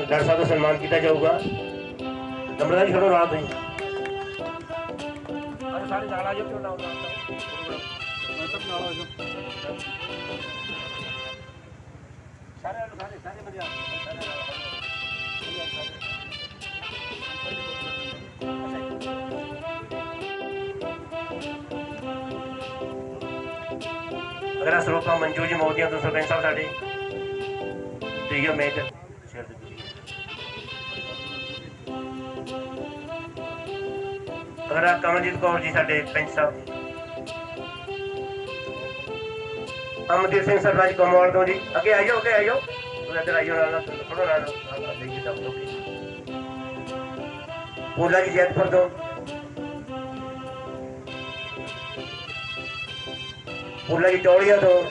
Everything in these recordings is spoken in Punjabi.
ਡਾਕਟਰ ਸਾਹਿਬ ਦਾ ਸਨਮਾਨ ਕੀਤਾ ਜਾਊਗਾ ਨੰਬਰਦਾਰ ਜੀ ਛੋੜੋ ਰਾਤ ਜੀ ਅਰੇ ਸਾਰੇ ਨਾਲ ਆ ਜਾਓ ਕਿਉਂ ਨਾ ਆਉਂਦਾ ਸਾਰੇ ਸਾਰੇ ਸਾਰੇ ਵਧੀਆ ਅਗਰ ਸਰੋਪਾ ਮੰਜੂ ਜੀ ਮੋਦੀਆਂ ਤੋਂ ਸਰਪੰਚ ਸਾਹਿਬ ਸਾਡੇ ਠੀਕ ਹੈ ਮੈਂ ਤੇ ਸ਼ੇਅਰ ਦੇ ਦਿਓ। ਅਗਰ ਆਹ ਕਮਲਜੀਤ ਕੌਰ ਜੀ ਸਾਡੇ ਪੰਚ ਸਾਹਿਬ। ਅਮਨਦੀਪ ਸਿੰਘ ਸਰਪੰਚ ਕਮਵਾਲ ਤੋਂ ਜੀ। ਅੱਗੇ ਆਇਓ ਅੱਗੇ ਆਇਓ। ਉਹ ਇੱਧਰ ਆਇਓ ਨਾਲ ਥੋੜਾ ਨਾਲ ਨਾਲ ਲੈ ਕੇ ਜਾਓ, ਜੀ ਜੈਤਪੁਰ ਤੋਂ। ਪੋਲਾ ਜੀ ਟੋਲੀਆ ਤੋਂ।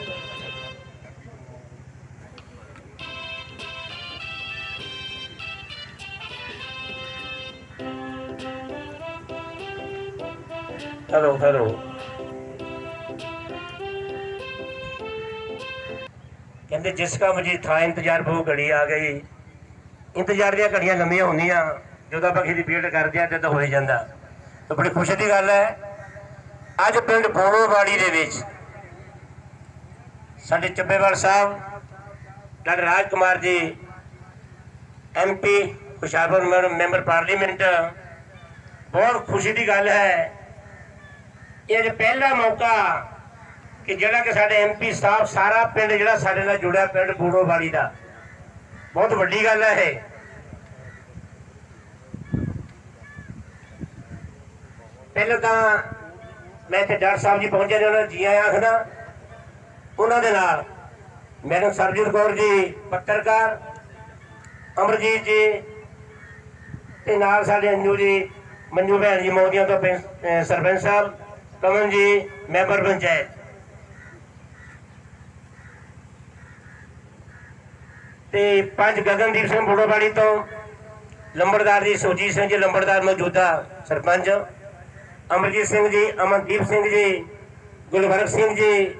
ਹੈਲੋ ਹੈਲੋ ਕਹਿੰਦੇ ਜਿਸ ਕਾ ਮੁਝੇ ਥਾ ਇੰਤਜ਼ਾਰ ਬਹੁ ਘੜੀ ਆ ਗਈ। ਇੰਤਜ਼ਾਰ ਦੀਆਂ ਘੜੀਆਂ ਲੰਮੀਆਂ ਹੁੰਦੀਆਂ, ਜਦੋਂ ਬਖੀ ਦੀ ਪੀੜ ਕਰਦੇ ਆ ਤੇ ਤਾਂ ਹੋਈ ਜਾਂਦਾ। ਤੇ ਬੜੀ ਖੁਸ਼ੀ ਦੀ ਗੱਲ ਹੈ। ਅੱਜ ਪਿੰਡ ਬੋਲੋਵਾੜੀ ਦੇ ਵਿੱਚ ਸਾਡੇ ਚੱਬੇਵਾਲ ਸਾਹਿਬ, doctor Raj Kumar ji MP Hoshiarpur member parliament, ਬਹੁਤ ਖੁਸ਼ੀ ਦੀ ਗੱਲ ਹੈ। ਇਹ ਅੱਜ ਪਹਿਲਾ ਮੌਕਾ ਕਿ ਜਿਹੜਾ ਕਿ ਸਾਡੇ ਐਮਪੀ ਸਾਹਿਬ ਸਾਰਾ ਪਿੰਡ ਜਿਹੜਾ ਸਾਡੇ ਨਾਲ ਜੁੜਿਆ, ਪਿੰਡ ਬੂੜੋਵਾਲੀ ਦਾ। ਬਹੁਤ ਵੱਡੀ ਗੱਲ ਹੈ ਇਹ। ਪਹਿਲਾਂ ਤਾਂ ਮੈਂ ਇੱਥੇ ਡਾਕਟਰ ਸਾਹਿਬ ਜੀ ਪਹੁੰਚੇ ਨੇ ਉਹਨਾਂ ਨੂੰ ਜੀ ਆਇਆਂ ਆਖਦਾ, ਉਹਨਾਂ ਦੇ ਨਾਲ ਮੈਡਮ ਸਰਜੀਤ ਕੌਰ ਜੀ, ਪੱਤਰਕਾਰ ਅਮਰਜੀਤ ਜੀ ਤੇ ਨਾਲ ਸਾਡੇ ਅੰਜੂ ਜੀ, ਮੰਜੂ ਭੈਣ ਜੀ ਮੋਦੀਆਂ ਤੋਂ ਸਰਪੰਚ ਸਾਹਿਬ। ਕਮਨ ਜੀ, ਮੈਂਬਰ ਪੰਚਾਇਤ। ਤੇ ਪੰਜ ਗਗਨਦੀਪ ਸਿੰਘ ਬੋੜੋਵਾੜੀ ਤੋਂ ਲੰਬੜਦਾਰ ਜੀ ਸੁਰਜੀਤ ਸਿੰਘ ਜੀ, ਲੰਬੜਦਾਰ ਮੌਜੂਦਾ ਸਰਪੰਚ। ਅਮਰਜੀਤ ਸਿੰਘ ਜੀ, ਅਮਨਦੀਪ ਸਿੰਘ ਜੀ, ਗੁਲਵਰਗ ਸਿੰਘ ਜੀ,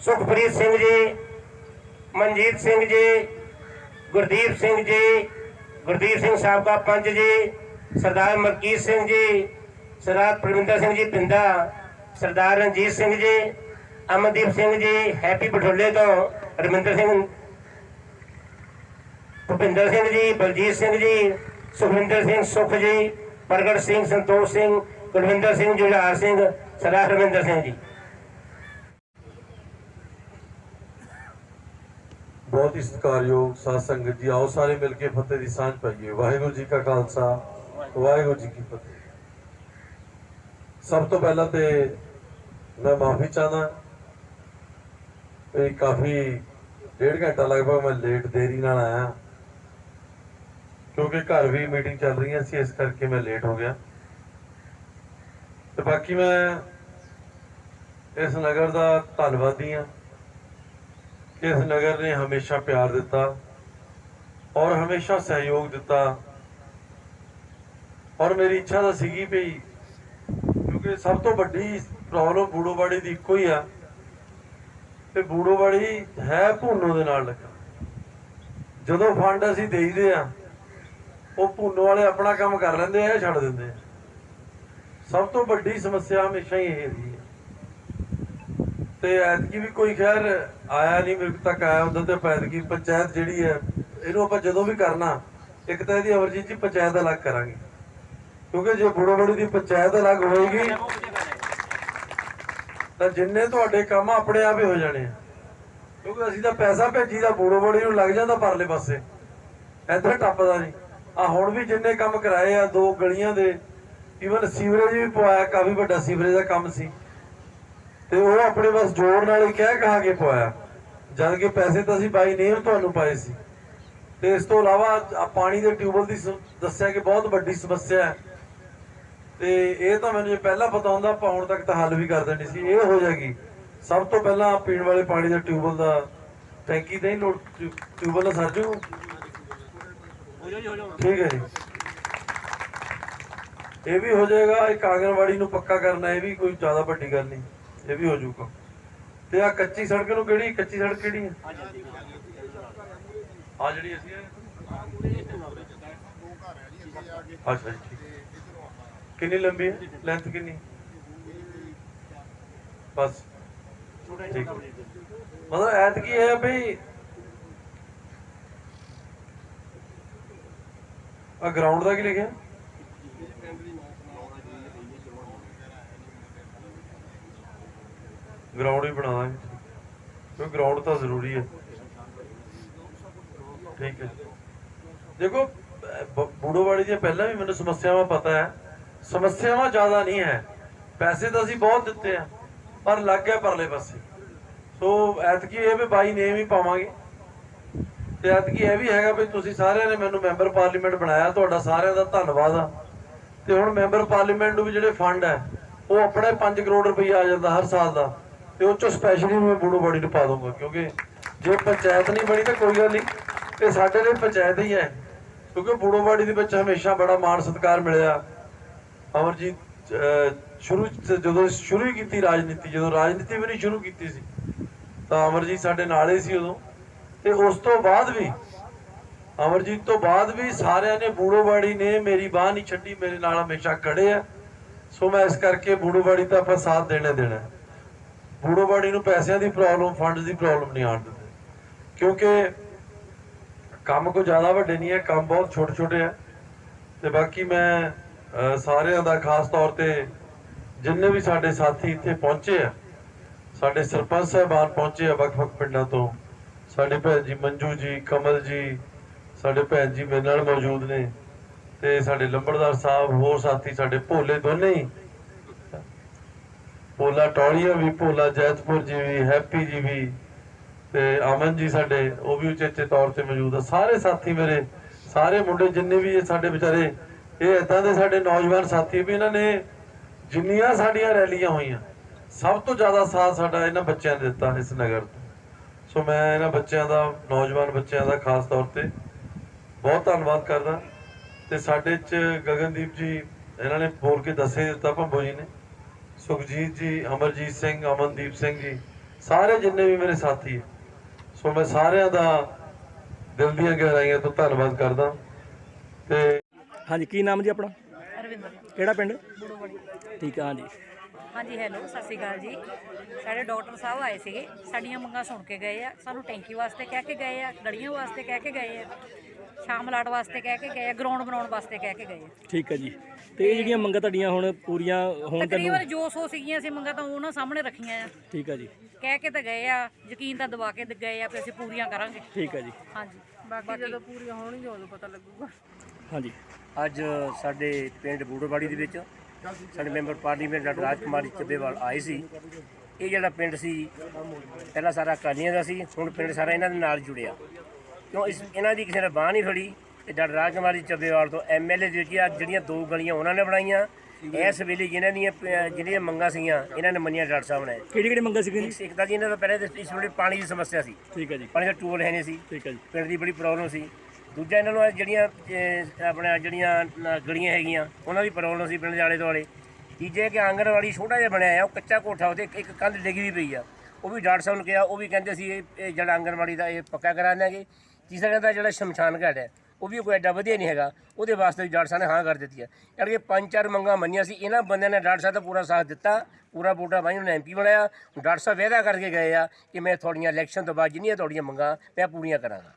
ਸੁਖਪ੍ਰੀਤ ਸਿੰਘ ਜੀ, ਮਨਜੀਤ ਸਿੰਘ ਜੀ, ਗੁਰਦੀਪ ਸਿੰਘ ਜੀ, ਗੁਰਦੀਪ ਸਿੰਘ ਸਾਬਕਾ ਪੰਚ ਜੀ, ਸਰਦਾਰ ਮਲਕੀਤ ਸਿੰਘ ਜੀ ਸਰਦਾਰ ਪ੍ਰਵਿੰਦਰ ਸਿੰਘ ਜੀ ਪਿੰਦਾ ਸਰਦਾਰ ਰਣਜੀਤ ਸਿੰਘ ਜੀ, ਅਮਨਦੀਪ ਸਿੰਘ ਜੀ, ਹੈਪੀ ਬਠੋਲੇ ਤੋਂ ਰਮਿੰਦਰ ਸਿੰਘ, ਭੁਪਿੰਦਰ ਸਿੰਘ ਜੀ, ਬਲਜੀਤ ਸਿੰਘ ਜੀ, ਸੁਖਵਿੰਦਰ ਸਿੰਘ ਸੁਖ ਜੀ, ਪ੍ਰਗਟ ਸਿੰਘ, ਸੰਤੋਖ ਸਿੰਘ, ਕੁਲਵਿੰਦਰ ਸਿੰਘ, ਜੁਝਾਰ ਸਿੰਘ ਸਰਦਾਰ ਰਮਿੰਦਰ ਸਿੰਘ ਜੀ। ਬਹੁਤ ਹੀ ਸਤਿਕਾਰਯੋਗ ਸਾਧ ਸੰਗਤ ਜੀ, ਆਓ ਸਾਰੇ ਮਿਲ ਕੇ ਫਤਿਹ ਦੀ ਸਾਂਝ ਪਾਈਏ। ਵਾਹਿਗੁਰੂ ਜੀ ਕਾ ਖਾਲਸਾ, ਵਾਹਿਗੁਰੂ ਜੀ ਕੀ ਫਤਿਹ। ਸਭ ਤੋਂ ਪਹਿਲਾਂ ਤੇ ਮੈਂ ਮਾਫੀ ਚਾਹਨਾ ਇਹ ਕਾਫੀ ਡੇਢ ਘੰਟਾ ਲਗਭਗ ਮੈਂ ਲੇਟ ਦੇਰੀ ਨਾਲ ਆਇਆ। ਕਿਉਂਕਿ ਘਰ ਵੀ ਮੀਟਿੰਗ ਚੱਲ ਰਹੀਆਂ ਸੀ, ਇਸ ਕਰਕੇ ਮੈਂ ਲੇਟ ਹੋ ਗਿਆ। ਤੇ ਬਾਕੀ ਮੈਂ ਇਸ ਨਗਰ ਦਾ ਧੰਨਵਾਦੀ ਹਾਂ। ਕਿ ਇਸ ਨਗਰ ਨੇ ਹਮੇਸ਼ਾ ਪਿਆਰ ਦਿੱਤਾ ਔਰ ਹਮੇਸ਼ਾ ਸਹਿਯੋਗ ਦਿੱਤਾ। ਔਰ ਮੇਰੀ ਇੱਛਾ ਤਾਂ ਸੀਗੀ ਵੀ ਕਿਉਂਕਿ ਸਭ ਤੋਂ ਵੱਡੀ ਪ੍ਰੋਬਲਮ ਬੂੜੋਵਾੜੀ ਦੀ ਇੱਕੋ ਹੀ ਆ ਤੇ ਬੂੜੋਵਾੜੀ ਹੈ ਭੂਨੋ ਦੇ ਨਾਲ ਲੱਗਾ। ਜਦੋਂ ਫੰਡ ਅਸੀਂ ਦੇਈਦੇ ਆ, ਉਹ ਭੂਨੋ ਵਾਲੇ ਆਪਣਾ ਕੰਮ ਕਰ ਲੈਂਦੇ ਆ ਛੱਡ ਦਿੰਦੇ ਆ। ਸਭ ਤੋਂ ਵੱਡੀ ਸਮੱਸਿਆ ਹਮੇਸ਼ਾ ਹੀ ਇਹ ਰਹੀ ਤੇ ਐਤਕੀ ਵੀ ਕੋਈ ਖੈਰ ਆਇਆ ਨਹੀਂ, ਮੇਰੇ ਤੱਕ ਆਇਆ ਉਦੋਂ ਤੇ ਐਤਕੀ ਪੰਚਾਇਤ ਜਿਹੜੀ ਹੈ, ਇਹਨੂੰ ਆਪਾਂ ਜਦੋਂ ਵੀ ਕਰਨਾ, ਇੱਕ ਤਾਂ ਇਹਦੀ ਅਮਰਜੀਤ ਜੀ ਪੰਚਾਇਤ ਅਲੱਗ ਕਰਾਂਗੇ। ਕਿਉਂਕਿ ਜੇ ਬੁੜੋ ਦੀ ਪੰਚਾਇਤ ਅਲੱਗ ਹੋਏਗੀ, ਤਾਂ ਜਿੰਨੇ ਤੁਹਾਡੇ ਕੰਮ ਆਪਣੇ ਆਪ ਹੀ ਹੋ ਜਾਣੇ ਆ। ਕਿਉਂਕਿ ਅਸੀਂ ਤਾਂ ਪੈਸਾ ਭੇਜੀਦਾ ਬੁੜੋ ਬੜੀ ਨੂੰ ਲੱਗ ਜਾਂਦਾ ਪਰਲੇ ਪਾਸੇ। ਇੱਧਰ ਟੱਪਦਾ ਨਹੀਂ। ਆ ਹੁਣ ਵੀ ਜਿੰਨੇ ਕੰਮ ਕਰਾਏ ਆ, ਦੋ ਗਲੀਆਂ ਦੇ ਈਵਨ ਸੀਵਰੇਜ ਵੀ ਪਵਾਇਆ, ਕਾਫੀ ਵੱਡਾ ਸੀਵਰੇਜ ਦਾ ਕੰਮ ਸੀ। ਤੇ ਉਹ ਆਪਣੇ ਬਸ ਜੋੜ ਨਾਲ ਹੀ ਕਹਿ ਕਹਾ ਕੇ ਪਵਾਇਆ। ਜਦ ਕਿ ਪੈਸੇ ਤਾਂ ਅਸੀਂ ਬਾਈ ਨੇਮ ਤੁਹਾਨੂੰ ਪਾਏ ਸੀ। ਤੇ ਇਸ ਤੋਂ ਇਲਾਵਾ ਪਾਣੀ ਦੇ ਟਿਊਬਲ ਦੀ ਦੱਸਿਆ ਕਿ ਬਹੁਤ ਵੱਡੀ ਸਮੱਸਿਆ ਹੈ। ਤੇ ਇਹ ਤਾਂ ਮੈਨੂੰ ਜੇ ਪਹਿਲਾਂ ਪਤਾ ਹੁੰਦਾ, ਆਪਾਂ ਹੁਣ ਤੱਕ ਤਾਂ ਹੱਲ ਵੀ ਕਰ ਦੇਣੀ ਸੀ। ਇਹ ਹੋ ਜਾਏਗੀ। ਸਭ ਤੋਂ ਪਹਿਲਾਂ ਪੀਣ ਵਾਲੇ ਪਾਣੀ ਦੇ ਟਿਊਬਲ ਦਾ ਟੈਂਕੀ ਤੇ ਹੀ ਲੋਡ ਟਿਊਬਲ ਦਾ ਸਰਜੂ ਠੀਕ ਹੈ ਜੀ। ਇਹ ਵੀ ਹੋ ਜਾਏਗਾ। ਇੱਕ ਆਂਗਣਵਾੜੀ ਨੂੰ ਪੱਕਾ ਕਰਨਾ, ਇਹ ਵੀ ਕੋਈ ਜ਼ਿਆਦਾ ਵੱਡੀ ਗੱਲ ਨਹੀਂ। ਇਹ ਵੀ ਹੋ ਜਾਊਗਾ। ਤੇ ਆ ਕੱਚੀ ਸੜਕ ਨੂੰ ਕਿਹੜੀ? ਕੱਚੀ ਸੜਕ ਕਿਹੜੀ ਹੈ? ਆ ਜਿਹੜੀ ਅਸੀਂ ਅੱਛਾ ਜੀ ਕਿੰਨੀ ਲੰਬੀ ਹੈ? ਲੈਂਥ ਕਿੰਨੀ? ਬਸ। ਠੀਕ ਮਤਲਬ ਐਤ ਕੀ ਹੈ ਭਈ ਆ ਗਰਾਊਂਡ ਦਾ ਕੀ ਲਿਖਿਆ? ਗਰਾਊਂਡ ਵੀ ਬਣਾ ਦਾਂਗੇ। ਕਿਉਂਕਿ ਗਰਾਊਂਡ ਤਾਂ ਜ਼ਰੂਰੀ ਹੈ। ਠੀਕ ਹੈ। ਦੇਖੋ ਅਹ ਬ- ਬੂੜੋਵਾੜੀ ਦੀਆਂ ਪਹਿਲਾਂ ਵੀ ਮੈਨੂੰ ਸਮੱਸਿਆਵਾਂ ਪਤਾ ਹੈ। ਸਮੱਸਿਆਵਾਂ ਜ਼ਿਆਦਾ ਨਹੀਂ ਹੈ। ਪੈਸੇ ਤਾਂ ਅਸੀਂ ਬਹੁਤ ਦਿੱਤੇ ਆ, ਪਰ ਲੱਗ ਗਿਆ ਪਰਲੇ ਪਾਸੇ। ਸੋ ਐਤਕੀ ਇਹ ਵੀ ਬਾਈ ਨੇਮ ਹੀ ਪਾਵਾਂਗੇ। ਤੇ ਐਤਕੀ ਇਹ ਵੀ ਹੈਗਾ ਵੀ ਤੁਸੀਂ ਸਾਰਿਆਂ ਨੇ ਮੈਨੂੰ ਮੈਂਬਰ ਪਾਰਲੀਮੈਂਟ ਬਣਾਇਆ, ਤੁਹਾਡਾ ਸਾਰਿਆਂ ਦਾ ਧੰਨਵਾਦ ਆ। ਤੇ ਹੁਣ ਮੈਂਬਰ ਪਾਰਲੀਮੈਂਟ ਨੂੰ ਵੀ ਜਿਹੜੇ ਫੰਡ ਹੈ, ਉਹ ਆਪਣੇ 5 ਕਰੋੜ ਰੁਪਈਆ ਆ ਜਾਂਦਾ ਹਰ ਸਾਲ ਦਾ। ਤੇ ਉਹ ਚੋਂ ਸਪੈਸ਼ਲੀ ਮੈਂ ਬੂੜੋਵਾੜੀ ਨੂੰ ਪਾ ਦੂੰਗਾ ਕਿਉਂਕਿ ਜੇ ਪੰਚਾਇਤ ਨਹੀਂ ਬਣੀ ਤਾਂ ਕੋਈ ਗੱਲ ਨਹੀਂ। ਇਹ ਸਾਡੇ ਲਈ ਪੰਚਾਇਤ ਹੀ ਹੈ, ਕਿਉਂਕਿ ਬੂੜੋਵਾੜੀ ਦੇ ਵਿੱਚ ਹਮੇਸ਼ਾ ਬੜਾ ਮਾਣ ਸਤਿਕਾਰ ਮਿਲਿਆ। ਅਮਰਜੀਤ ਸ਼ੁਰੂ ਜਦੋਂ ਸ਼ੁਰੂ ਹੀ ਕੀਤੀ ਰਾਜਨੀਤੀ, ਜਦੋਂ ਰਾਜਨੀਤੀ ਵੀ ਨਹੀਂ ਸ਼ੁਰੂ ਕੀਤੀ ਸੀ, ਤਾਂ ਅਮਰਜੀਤ ਸਾਡੇ ਨਾਲ ਹੀ ਸੀ ਉਦੋਂ। ਤੇ ਉਸ ਤੋਂ ਬਾਅਦ ਵੀ ਅਮਰਜੀਤ ਤੋਂ ਬਾਅਦ ਵੀ ਸਾਰਿਆਂ ਨੇ ਬੂੜੋਵਾੜੀ ਨੇ ਮੇਰੀ ਬਾਹ ਨਹੀਂ ਛੱਡੀ, ਮੇਰੇ ਨਾਲ ਹਮੇਸ਼ਾ ਖੜੇ ਆ। ਸੋ ਮੈਂ ਇਸ ਕਰਕੇ ਬੂੜੋਵਾੜੀ ਦਾ ਆਪਾਂ ਸਾਥ ਦੇਣਾ ਦੇਣਾ। ਹੈ। ਬੂੜੋਵਾੜੀ ਨੂੰ ਪੈਸਿਆਂ ਦੀ ਪ੍ਰੋਬਲਮ ਫੰਡਸ ਦੀ ਪ੍ਰੋਬਲਮ ਨਹੀਂ ਆਉਣ ਦਿੰਦੇ। ਕਿਉਂਕਿ ਕੰਮ ਕੋ ਜ਼ਿਆਦਾ ਵੱਡੇ ਨਹੀਂ ਹੈ, ਕੰਮ ਬਹੁਤ ਛੋਟੇ ਛੋਟੇ ਹੈ ਤੇ ਬਾਕੀ ਮੈਂ ਸਾਰਿਆਂ ਦਾ ਖਾਸ ਤੌਰ ਤੇ ਜਿੰਨੇ ਵੀ ਸਾਡੇ ਸਾਥੀ ਇੱਥੇ ਪਹੁੰਚੇ ਆ, ਸਾਡੇ ਸਰਪੰਚ ਸਾਹਿਬਾਨ ਪਹੁੰਚੇ ਆ ਵੱਖ-ਵੱਖ ਪਿੰਡਾਂ ਤੋਂ, ਸਾਡੇ ਭੈਣ ਜੀ ਮੰਜੂ ਜੀ, ਕਮਲ ਜੀ, ਸਾਡੇ ਭੈਣ ਜੀ ਮੇਰੇ ਨਾਲ ਮੌਜੂਦ ਨੇ ਤੇ ਸਾਡੇ ਲੰਬੜਦਾਰ ਸਾਹਿਬ, ਹੋਰ ਸਾਥੀ ਸਾਡੇ ਭੋਲੇ ਦੋਨੇ ਹੀ। ਭੋਲਾ ਟੌਲੀਆ ਵੀ, ਭੋਲਾ ਜੈਤਪੁਰ ਜੀ ਵੀ, ਹੈਪੀ ਜੀ ਵੀ ਤੇ ਅਮਨ ਜੀ ਸਾਡੇ, ਉਹ ਵੀ ਉਚੇਚੇ ਤੌਰ ਤੇ ਮੌਜੂਦ ਆ। ਸਾਰੇ ਸਾਥੀ ਮੇਰੇ, ਸਾਰੇ ਮੁੰਡੇ ਜਿੰਨੇ ਵੀ ਇਹ ਸਾਡੇ ਵਿਚਾਰੇ ਇਹ ਇਦਾਂ ਦੇ ਸਾਡੇ ਨੌਜਵਾਨ ਸਾਥੀ ਵੀ ਇਹਨਾਂ ਨੇ ਜਿੰਨੀਆਂ ਸਾਡੀਆਂ ਰੈਲੀਆਂ ਹੋਈਆਂ, ਸਭ ਤੋਂ ਜ਼ਿਆਦਾ ਸਾਥ ਸਾਡਾ ਇਹਨਾਂ ਬੱਚਿਆਂ ਨੇ ਦਿੱਤਾ ਇਸ ਨਗਰ ਤੋਂ। ਸੋ ਮੈਂ ਇਹਨਾਂ ਬੱਚਿਆਂ ਦਾ, ਨੌਜਵਾਨ ਬੱਚਿਆਂ ਦਾ ਖਾਸ ਤੌਰ ਤੇ ਬਹੁਤ ਧੰਨਵਾਦ ਕਰਦਾ। ਤੇ ਸਾਡੇ ਚ ਗਗਨਦੀਪ ਜੀ, ਇਹਨਾਂ ਨੇ ਬੋਲ ਕੇ ਦੱਸੇ ਦਿੱਤਾ ਭੰਬੋ ਜੀ ਨੇ। ਸੁਖਜੀਤ ਜੀ, ਅਮਰਜੀਤ ਸਿੰਘ, ਅਮਨਦੀਪ ਸਿੰਘ ਜੀ, ਸਾਰੇ ਜਿੰਨੇ ਵੀ ਮੇਰੇ ਸਾਥੀ ਸੋ ਮੈਂ ਸਾਰਿਆਂ ਦਾ ਦਿਲ ਦੀਆਂ ਗਹਿਰਾਈਆਂ ਤੋਂ ਧੰਨਵਾਦ ਕਰਦਾ। ਤੇ ਹਾਂਜੀ ਕੀ ਨਾਮ ਜੀ ਆਪਣਾ? ਅਰਵਿੰਦਰ। ਕਿਹੜਾ ਪਿੰਡ? ਬੁੜੋਵਾੜੀ ਠੀਕ ਆ ਹਾਂਜੀ। ਹਾਂਜੀ ਹੈਲੋ ਸਤਿ ਸ਼੍ਰੀ ਅਕਾਲ ਜੀ। ਸਾਡੇ ਡਾਕਟਰ ਸਾਹਿਬ ਆਏ ਸੀਗੇ। ਸਾਡੀਆਂ ਮੰਗਾਂ ਸੁਣ ਕੇ ਗਏ ਆ। ਸਾਨੂੰ ਟੈਂਕੀ ਵਾਸਤੇ ਕਹਿ ਕੇ ਗਏ ਆ ਗਲੀਆਂ ਵਾਸਤੇ ਕਹਿ ਕੇ ਗਏ ਆ ਸ਼ਾਮ ਲਾਟ ਵਾਸਤੇ ਕਹਿ ਕੇ ਗਏ ਆ ਗਰਾਊਂਡ ਬਣਾਉਣ ਵਾਸਤੇ ਕਹਿ ਕੇ ਗਏ ਆ। ਠੀਕ ਹੈ ਜੀ। ਤੇ ਇਹ ਜਿਹੜੀਆਂ ਮੰਗਾਂ ਤੁਹਾਡੀਆਂ ਹੁਣ ਪੂਰੀਆਂ ਹੋਣ ਤੁਹਾਨੂੰ ਤਕਰੀਬਨ ਜੋ ਸੋ ਸੀਗੀਆਂ ਸੀ ਮੰਗਾਂ ਤਾਂ ਉਹਨਾਂ ਸਾਹਮਣੇ ਰੱਖੀਆਂ ਆ। ਠੀਕ ਹੈ ਜੀ। ਕਹਿ ਕੇ ਤਾਂ ਗਏ ਆ ਯਕੀਨ ਤਾਂ ਦਵਾ ਕੇ ਗਏ ਆ ਵੀ ਅਸੀਂ ਪੂਰੀਆਂ ਕਰਾਂਗੇ। ਠੀਕ ਹੈ ਜੀ। ਹਾਂਜੀ। ਬਾਕੀ ਜਦੋਂ ਪੂਰੀਆਂ ਹੋਣਗੀਆਂ ਉਦੋਂ ਪਤਾ ਲੱਗੂਗਾ। ਹਾਂਜੀ। ਅੱਜ ਸਾਡੇ ਪਿੰਡ ਬੂੜੋਵਾੜੀ ਦੇ ਵਿੱਚ ਸਾਡੇ member parliament doctor Rajkumari Chabbewal ਆਏ ਸੀ। ਇਹ ਜਿਹੜਾ ਪਿੰਡ ਸੀ ਪਹਿਲਾਂ ਸਾਰਾ ਕਾਲੀਆਂ ਦਾ ਸੀ ਹੁਣ ਪਿੰਡ ਸਾਰਾ ਇਹਨਾਂ ਦੇ ਨਾਲ ਜੁੜਿਆ। ਕਿਉਂ ਇਸ ਇਹਨਾਂ ਦੀ ਕਿਸੇ ਨੇ ਬਾਹ ਨਹੀਂ ਫੜੀ ਤੇ ਡਾਕਟਰ ਰਾਜਕੁਮਾਰੀ ਚੱਬੇਵਾਲ ਤੋਂ ਐਮਐਲਏ ਦੇ ਜੀ ਜਿਹੜੀਆਂ ਦੋ ਗਲੀਆਂ ਉਹਨਾਂ ਨੇ ਬਣਾਈਆਂ ਇਸ ਵੇਲੇ ਜਿਨ੍ਹਾਂ ਦੀਆਂ ਜਿਹੜੀਆਂ ਮੰਗਾਂ ਸੀਗੀਆਂ ਇਹਨਾਂ ਨੇ ਮੰਨੀਆਂ ਡਾਕਟਰ ਸਾਹਿਬ ਨੇ। ਕਿਹੜੀ ਕਿਹੜੀ ਮੰਗਾਂ ਸੀਗੀਆਂ ਇੱਕ ਤਾਂ ਜੀ ਇਹਨਾਂ ਦਾ ਪਹਿਲੇ ਇਸ ਵੇਲੇ ਪਾਣੀ ਦੀ ਸਮੱਸਿਆ ਸੀ। ਠੀਕ ਹੈ ਜੀ। ਪਾਣੀ ਦਾ ਟੂਲ ਹੈ ਨਹੀਂ ਸੀ। ਠੀਕ ਹੈ ਜੀ। ਪਿੰਡ ਦੀ ਬੜੀ ਪ੍ਰੋਬਲਮ ਸੀ। ਦੂਜਾ ਇਹਨਾਂ ਨੂੰ ਜਿਹੜੀਆਂ ਅਹ, ਆਪਣਾ ਜਿਹੜੀਆਂ ਨ- ਗਲੀਆਂ ਹੈਗੀਆਂ ਉਹਨਾਂ ਦੀ ਪ੍ਰੋਬਲਮ ਸੀ ਪਿੰਡ ਦੇ ਆਲੇ ਦੁਆਲੇ। ਤੀਜੇ ਕਿ ਆਂਗਣਵਾੜੀ ਛੋਟਾ ਜਿਹਾ ਬਣਿਆ ਆ ਉਹ ਕੱਚਾ ਕੋਠਾ ਉਹਦੇ ਇੱਕ ਕੰਧ ਡਿੱਗੀ ਵੀ ਪਈ ਆ। ਉਹ ਵੀ ਡਾਕਟਰ ਸਾਹਿਬ ਨੂੰ ਕਿਹਾ ਉਹ ਵੀ ਕਹਿੰਦੇ ਸੀ ਇਹ ਇਹ ਜਿਹੜਾ ਆਂਗਣਵਾੜੀ ਦਾ ਇਹ ਪੱਕਾ ਕਰਾ ਦਿਆਂਗੇ ਤੀਸਰਾ ਕਹਿੰਦਾ ਜਿਹੜਾ ਸ਼ਮਸ਼ਾਨ ਘਾਟ ਹੈ ਉਹ ਵੀ ਕੋਈ ਐਡਾ ਵਧੀਆ ਨਹੀਂ ਹੈਗਾ। ਉਹਦੇ ਵਾਸਤੇ ਵੀ ਡਾਕਟਰ ਸਾਹਿਬ ਨੇ ਹਾਂ ਕਰ ਦਿੱਤੀ ਹੈ ਕਿ ਪੰਜ ਚਾਰ ਮੰਗਾਂ ਮੰਨੀਆਂ ਸੀ। ਇਹਨਾਂ ਬੰਦਿਆਂ ਨੇ ਡਾਕਟਰ ਸਾਹਿਬ ਦਾ ਪੂਰਾ ਸਾਥ ਦਿੱਤਾ। ਪੂਰਾ ਵੋਟਾਂ ਬਾਈ ਉਹਨੇ ਐਮਪੀ ਬਣਾਇਆ। ਡਾਕਟਰ ਸਾਹਿਬ ਵਾਅਦਾ ਕਰਕੇ ਗਏ ਆ ਕਿ ਮੈਂ ਤੁਹਾਡੀਆਂ ਇਲੈਕਸ਼ਨ ਤੋਂ ਬਾਅਦ ਜਿੰਨੀਆਂ ਤੁਹਾਡੀਆਂ ਮੰਗਾਂ ਮੈਂ ਪੂਰੀਆਂ ਕਰਾਂਗਾ।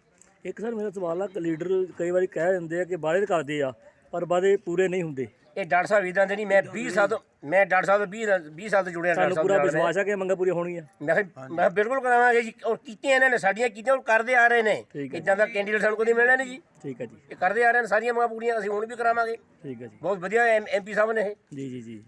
ਇੱਕ ਸਰ ਮੇਰਾ ਸਵਾਲ ਆ ਕਿ ਲੀਡਰ ਕਈ ਵਾਰੀ ਕਹਿ ਦਿੰਦੇ ਆ ਕਿ ਵਾਅਦੇ ਕਰਦੇ ਆ ਪਰ ਵਾਅਦੇ ਪੂਰੇ ਨਹੀਂ ਹੁੰਦੇ। ਇਹ ਡਾਕਟਰ ਸਾਹਿਬ ਇਦਾਂ ਦੇ ਨਹੀਂ ਮੈਂ 20 ਸਾਲ ਤੋਂ ਮੈਂ ਡਾਕਟਰ ਸਾਹਿਬ ਤੋਂ 20 20 ਸਾਲ ਤੋਂ ਜੁੜਿਆ ਡਾਕਟਰ ਸਾਨੂੰ ਸਾਹਿਬ ਪੂਰਾ ਨਾਲ ਮੈਂ। ਵਿਸ਼ਵਾਸ ਆ ਕਿ ਮੰਗਾਂ ਪੂਰੀਆਂ ਹੋਣਗੀਆਂ। ਮੈਂ ਕਿਹਾ- ਮੈਂ ਕਿਹਾ ਬਿਲਕੁਲ ਕਰਾਵਾਂਗੇ ਜੀ ਔਰ ਕੀਤੀਆਂ ਇਹਨਾਂ ਨੇ ਸਾਡੀਆਂ ਕੀਤੀਆਂ ਔਰ ਕਰਦੇ ਆ ਰਹੇ ਨੇ। ਠੀਕ ਹੈ। ਇਦਾਂ ਦਾ ਕੈਂਡੀਡੇਟ ਸਾਨੂੰ ਕਦੇ ਮਿਲਣਾ ਨਹੀਂ ਜੀ। ਠੀਕ ਹੈ ਜੀ। ਇਹ ਕਰਦੇ ਆ ਰਹੇ ਨੇ ਸਾਰੀਆਂ ਮੰਗਾਂ ਪੂਰੀਆਂ ਅਸੀਂ ਹੁਣ ਵੀ ਕਰਾਵਾਂਗੇ। ਠੀਕ ਹੈ ਜੀ। ਬਹੁਤ ਵਧੀਆ ਐਮਪੀ ਸਾਹਿਬ ਨੇ ਇਹ। ਜੀ ਜੀ ਜੀ।